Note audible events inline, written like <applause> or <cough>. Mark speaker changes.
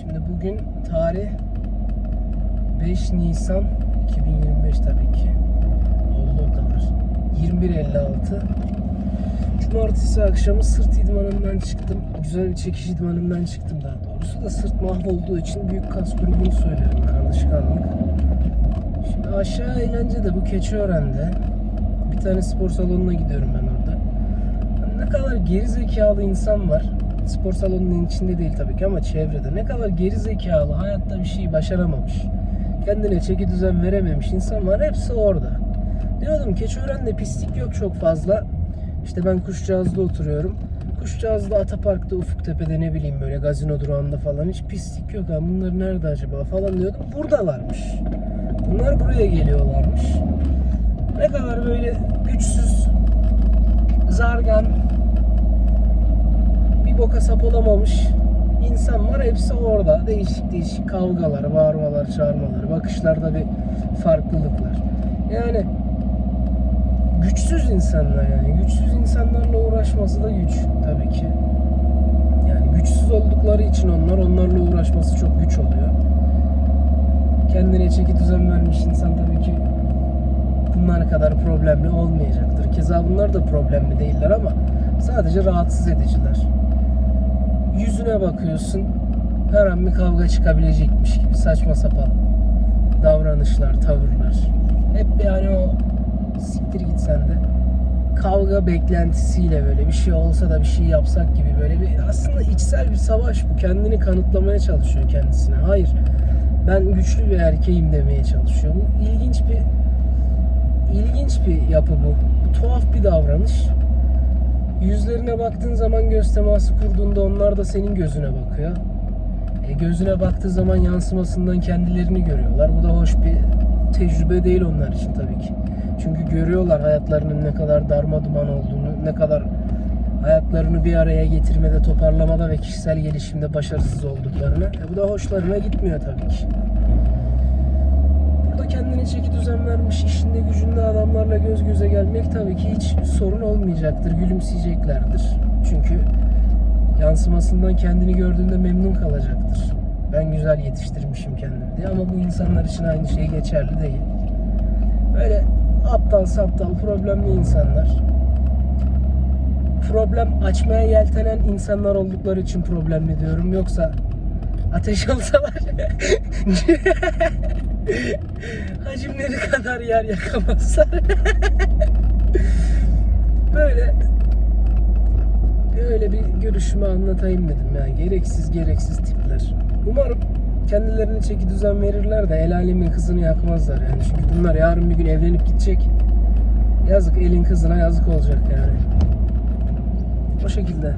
Speaker 1: Şimdi bugün tarih 5 Nisan 2025 tabii ki. Oldu o kadar. 21.56 Cumartesi akşamı sırt idmanından çıktım. Güzel bir çekiş idmanından çıktım daha doğrusu da sırt mahvolduğu için büyük kas grubunu söylerim alışkanlık. Şimdi aşağı eğlence de bu Keçiören'de. Bir tane spor salonuna gidiyorum ben orada. Ne kadar geri zekalı insan var. Spor salonunun içinde değil tabii ki ama çevrede. Ne kadar geri zekalı, hayatta bir şey başaramamış. Kendine çeki düzen verememiş insan var. Hepsi orada. Diyordum Keçiören'de pislik yok çok fazla. İşte ben Kuşcağız'da oturuyorum. Kuşcağız'da Atapark'ta Ufuktepe'de ne bileyim böyle gazino durağında falan hiç pislik yok ha. Bunlar nerede acaba falan diyordum. Buradalarmış. Bunlar buraya geliyorlarmış. Ne kadar böyle güçsüz, bir boka sap olamamış insan var. Hepsi orada. Değişik değişik kavgalar, bağırmalar, çağırmalar, bakışlarda bir farklılıklar. Yani güçsüz insanlar yani. Güçsüz insanlarla uğraşması da güç tabii ki. Yani güçsüz oldukları için onlar, onlarla uğraşması çok güç oluyor. Kendine çeki düzen vermiş insan tabii ki bunlar kadar problemli olmayacaktır. Keza bunlar da problemli değiller ama sadece rahatsız ediciler. Yüzüne bakıyorsun her an bir kavga çıkabilecekmiş gibi saçma sapan davranışlar, tavırlar. Hep yani o siktir git sen de kavga beklentisiyle böyle bir şey olsa da bir şey yapsak gibi böyle bir aslında içsel bir savaş bu. Kendini kanıtlamaya çalışıyor kendisine. Hayır ben güçlü bir erkeğim demeye çalışıyor. Bu ilginç bir ilginç bir yapı bu. bu tuhaf bir davranış. Yüzlerine baktığın zaman göz teması kurduğunda onlar da senin gözüne bakıyor. E, gözüne baktığı zaman yansımasından kendilerini görüyorlar. Bu da hoş bir tecrübe değil onlar için tabii ki. Çünkü görüyorlar hayatlarının ne kadar darma duman olduğunu, ne kadar hayatlarını bir araya getirmede, toparlamada ve kişisel gelişimde başarısız olduklarını. E, bu da hoşlarına gitmiyor tabii ki. Kendine çeki düzen vermiş, işinde gücünde adamlarla göz göze gelmek tabii ki hiç sorun olmayacaktır. Gülümseyeceklerdir. Çünkü yansımasından kendini gördüğünde memnun kalacaktır. Ben güzel yetiştirmişim kendimi diye ama bu insanlar için aynı şey geçerli değil. Böyle aptal saptal problemli insanlar problem açmaya yeltenen insanlar oldukları için problemli diyorum. Yoksa ateş olsalar <laughs> hacimleri kadar yer yakamazlar. <laughs> Böyle öyle bir görüşümü anlatayım dedim yani gereksiz gereksiz tipler. Umarım kendilerine çeki düzen verirler de el alemin kızını yakmazlar yani. Çünkü bunlar yarın bir gün evlenip gidecek. Yazık elin kızına yazık olacak yani. O şekilde.